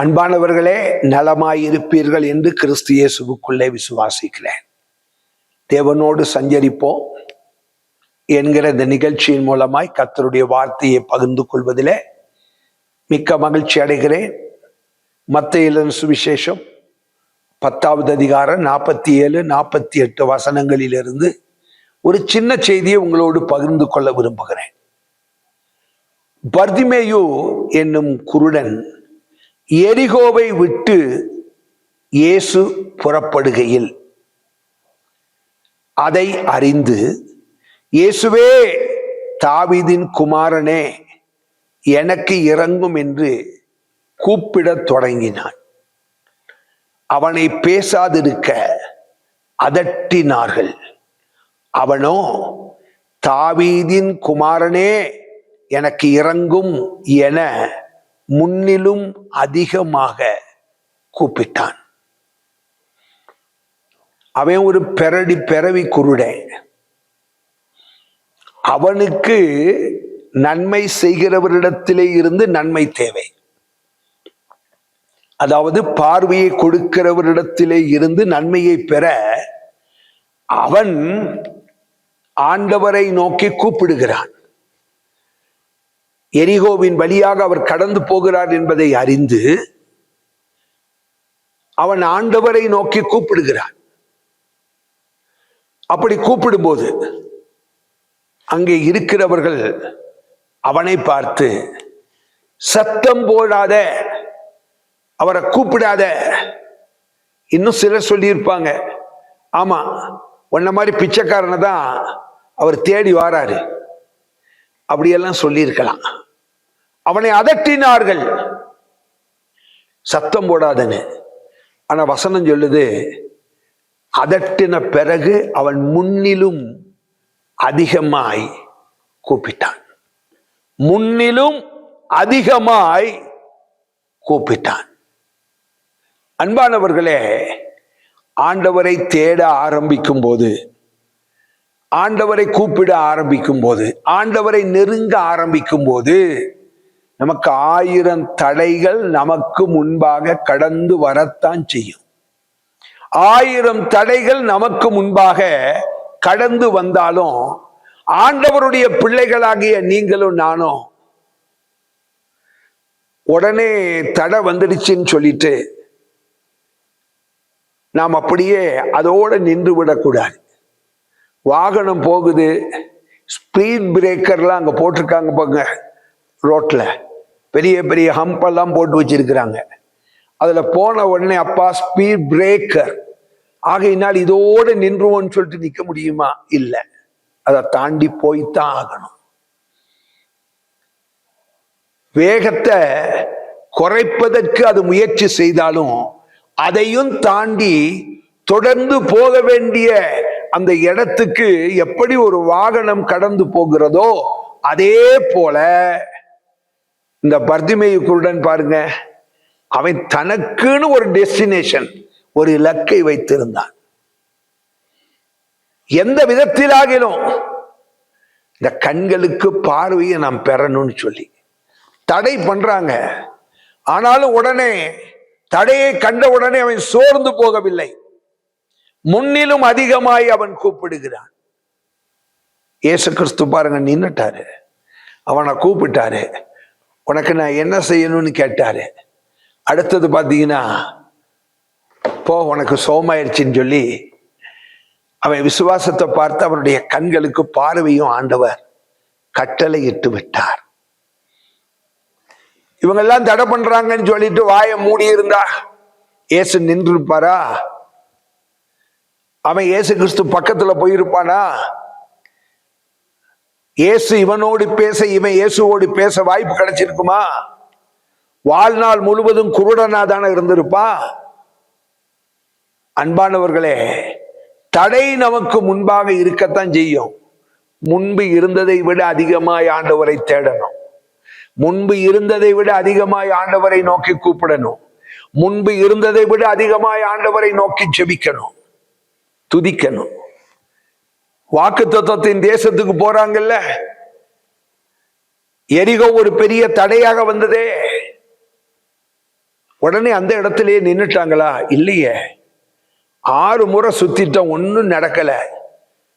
அன்பானவர்களே நலமாயிருப்பீர்கள் என்று கிறிஸ்து இயேசுக்குள்ளே விசுவாசிக்கிறேன். தேவனோடு சஞ்சரிப்போம். என்கிற இந்த நிகழ்ச்சியின் மூலமாய் கத்தருடைய வார்த்தையை பகிர்ந்து கொள்வதிலே மிக்க மகிழ்ச்சி அடைகிறேன். மத்திய சுவிசேஷம் பத்தாவது அதிகாரம் நாற்பத்தி ஏழு நாற்பத்தி எட்டு வசனங்களிலிருந்து ஒரு சின்ன செய்தியை உங்களோடு பகிர்ந்து கொள்ள விரும்புகிறேன். பர்திமேயு என்னும் குருடன் எரிகோவை விட்டு இயேசு புறப்படுகையில் அதை அறிந்து இயேசுவே தாவிதின் குமாரனே எனக்கு இறங்கும் என்று கூப்பிடத் தொடங்கினான். அவனை பேசாதிருக்க அதட்டினார்கள். அவனோ தாவீதின் குமாரனே எனக்கு இறங்கும் என முன்னிலும் அதிகமாக கூப்பிட்டான். அவன் ஒரு பெரடி பெறவி குருடன் அவனுக்கு நன்மை செய்கிறவரிடத்திலே இருந்து நன்மை தேவை. அதாவது பார்வையை கொடுக்கிறவரிடத்திலே இருந்து நன்மையை பெற அவன் ஆண்டவரை நோக்கி கூப்பிடுகிறான். எரிகோவின் வழியாக அவர் கடந்து போகிறார் என்பதை அறிந்து அவன் ஆண்டவரை நோக்கி கூப்பிடுகிறான். அப்படி கூப்பிடும்போது அங்கே இருக்கிறவர்கள் அவனை பார்த்து சத்தம் போடாத அவரை கூப்பிடாத. இன்னும் சிலர் சொல்லியிருப்பாங்க ஆமா உன்ன மாதிரி பிச்சைக்காரனை தான் அவர் தேடி வாராரு. அப்படியெல்லாம் சொல்லியிருக்கலாம். அவனை அதட்டினார்கள். சத்தம் போடாதன்னு. ஆனா வசனம் சொல்லுது அதட்டின பிறகு அவன் முன்னிலும் அதிகமாய் கூப்பிட்டான். முன்னிலும் அதிகமாய் கூப்பிட்டான். அன்பானவர்களே ஆண்டவரை தேட ஆரம்பிக்கும் போது ஆண்டவரை கூப்பிட ஆரம்பிக்கும் போது ஆண்டவரை நெருங்க ஆரம்பிக்கும் போது நமக்கு ஆயிரம் தடைகள் நமக்கு முன்பாக கடந்து வரத்தான் செய்யும். ஆயிரம் தடைகள் நமக்கு முன்பாக கடந்து வந்தாலும் ஆண்டவருடைய பிள்ளைகளாகிய நீங்களும் நானும் உடனே தடை வந்துடுச்சுன்னு சொல்லிட்டு நாம் அப்படியே அதோட நின்று விடக்கூடாது. வாகனம் போகுது. ஸ்பீட் பிரேக்கர்லாம் அங்கே போட்டிருக்காங்க பாங்க ரோட்டில் பெரிய பெரிய ஹம்பெல்லாம் போட்டு வச்சிருக்கிறாங்க. அதில் போன உடனே அப்பா ஸ்பீட் பிரேக்கர் ஆகையினால் இதோடு நின்றுவோன்னு சொல்லிட்டு நிற்க முடியுமா? இல்லை. அதை தாண்டி போய்த்தான் ஆகணும். வேகத்தை குறைப்பதற்கு அது முயற்சி செய்தாலும் அதையும் தாண்டி தொடர்ந்து போக வேண்டிய அந்த இடத்துக்கு எப்படி ஒரு வாகனம் கடந்து போகிறதோ அதே போல இந்த பர்திமேயு குருடன் பாருங்க. அவன் தனக்குன்னு ஒரு டெஸ்டினேஷன் ஒரு இலக்கை வைத்திருந்தான். எந்த விதத்திலாகிலும் இந்த கண்களுக்கு பார்வையை நாம் பெறணும்னு சொல்லி. தடை பண்றாங்க. ஆனாலும் உடனே தடையை கண்ட உடனே அவன் சோர்ந்து போகவில்லை. முன்னிலும் அதிகமாய் அவன் கூப்பிடுகிறான். ஏசு கிறிஸ்து பாருங்க நின்னுட்டாரு. அவனை கூப்பிட்டாரு. உனக்கு நான் என்ன செய்யணும்னு கேட்டாரு. அடுத்தது பார்த்தீங்கன்னா போ உனக்கு சோமாயிருச்சுன்னு சொல்லி அவன் விசுவாசத்தை பார்த்து அவனுடைய கண்களுக்கு பார்வையும் ஆண்டவர் கட்டளை இட்டு விட்டார். இவங்கெல்லாம் தடை பண்றாங்கன்னு சொல்லிட்டு வாயை மூடி இருந்தா ஏசு நின்று இருப்பாரா அவன் இயேசு கிறிஸ்து பக்கத்துல போயிருப்பானா? இயேசு இவனோடு பேச இவன் இயேசுவோடு பேச வாய்ப்பு கிடைச்சிருக்குமா? வாழ்நாள் முழுவதும் குருடனா தானே இருந்திருப்பா? அன்பானவர்களே தடை நமக்கு முன்பாக இருக்கத்தான் செய்யும். முன்பு இருந்ததை விட அதிகமாய் ஆண்டவரை தேடணும். முன்பு இருந்ததை விட அதிகமாய் ஆண்டவரை நோக்கி கூப்பிடணும். முன்பு இருந்ததை விட அதிகமாய் ஆண்டவரை நோக்கி ஜெபிக்கணும் துதிக்கணும். வாக்கு தத்துவத்தின் தேசத்துக்கு போறாங்கல்ல? எரிகோ ஒரு பெரிய தடையாக வந்ததே. உடனே அந்த இடத்திலேயே நின்னுட்டாங்களா? இல்லையே. ஆறு முறை சுத்திட்டோம் ஒன்றும் நடக்கல.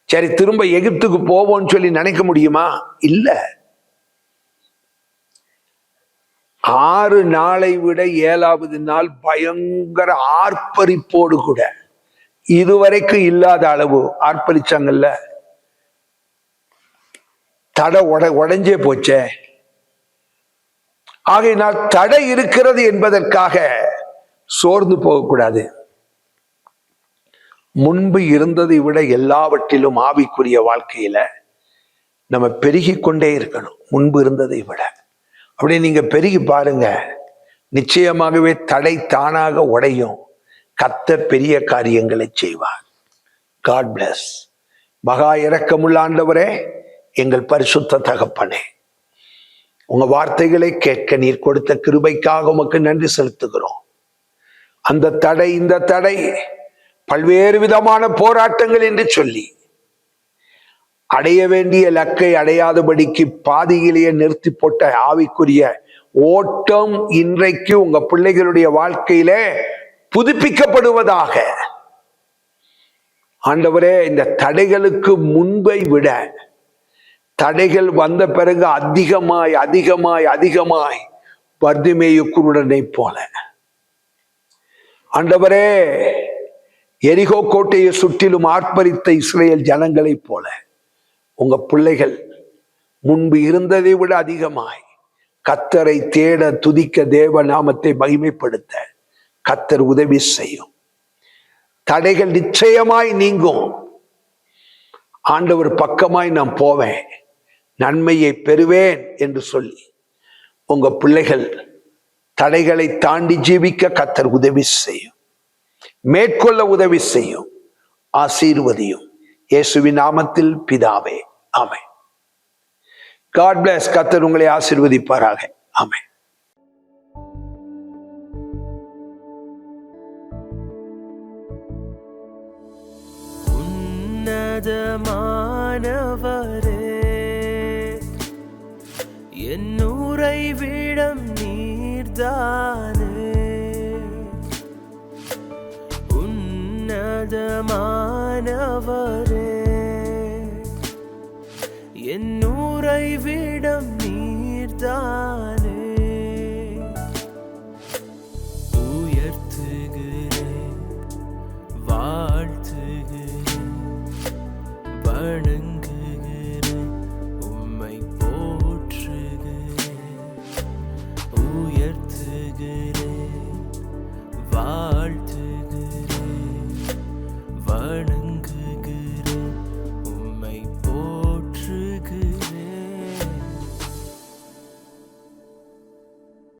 சரி திரும்ப எகிப்துக்கு போவோம்னு சொல்லி நினைக்க முடியுமா? இல்ல. ஆறு நாளை விட ஏழாவது நாள் பயங்கர ஆர்ப்பரிப்போடு கூட. இதுவரைக்கும் இல்லாத அளவு ஆர்ப்பரிச்சாங்கல்ல தடை உட உடைஞ்சே போச்சே. ஆகையினால் தடை இருக்கிறது என்பதற்காக சோர்ந்து போகக்கூடாது. முன்பு இருந்ததை விட எல்லாவற்றிலும் ஆவிக்குரிய வாழ்க்கையில நம்ம பெருகி கொண்டே இருக்கணும் முன்பு இருந்ததை விட. அப்படியே நீங்க பெருகி பாருங்க. நிச்சயமாகவே தடை தானாக உடையும். கத்த பெரிய காரியங்களை செய்வார். காட் பிளஸ் மகா இறக்கமுள்ள ஆண்டவரே எங்கள் பரிசுத்த தகப்பனே உங்க வார்த்தைகளை கேட்க நீர் கொடுத்த கிருபைக்காக உமக்கு நன்றி செலுத்துகிறோம். அந்த தடை இந்த தடை பல்வேறு விதமான போராட்டங்கள் என்று சொல்லி அடைய வேண்டிய லக்கை அடையாதபடிக்கு பாதியிலேயே நிறுத்தி போட்ட ஆவிக்குரிய ஓட்டம் இன்றைக்கு உங்க பிள்ளைகளுடைய வாழ்க்கையிலே புதுப்பிக்கப்படுவதாக. ஆண்டவரே இந்த தடைகளுக்கு முன்பை விட தடைகள் வந்த பிறகு அதிகமாய் அதிகமாய் அதிகமாய் வர்திமேயு குருடனை போல. ஆண்டவரே எரிகோ கோட்டையை சுற்றிலும் ஆர்ப்பரித்த இஸ்ரேல் ஜனங்களைப் போல உங்க பிள்ளைகள் முன்பு இருந்ததை விட அதிகமாய் கத்தரை தேட துதிக்க தேவ நாமத்தை மகிமைப்படுத்த கத்தர் உதவி செய்யும். தடைகள் நிச்சயமாய் நீங்கும். ஆண்டவர் பக்கமாய் நான் போவேன். நன்மையை பெறுவேன் என்று சொல்லி உங்க பிள்ளைகள் தடைகளை தாண்டி ஜீவிக்க கத்தர் உதவி செய்யும். மேற்கொள்ள உதவி செய்யும். ஆசீர்வதியும். இயேசுவின் நாமத்தில் பிதாவே. அமை காட் பிளஸ் கத்தர் உங்களை ஆசீர்வதிப்பாராக. அமை உன்னதமானவரே என் விடம் நீர்தானே. உன்னதமானவரே. என் விடம் நீர்தான் good.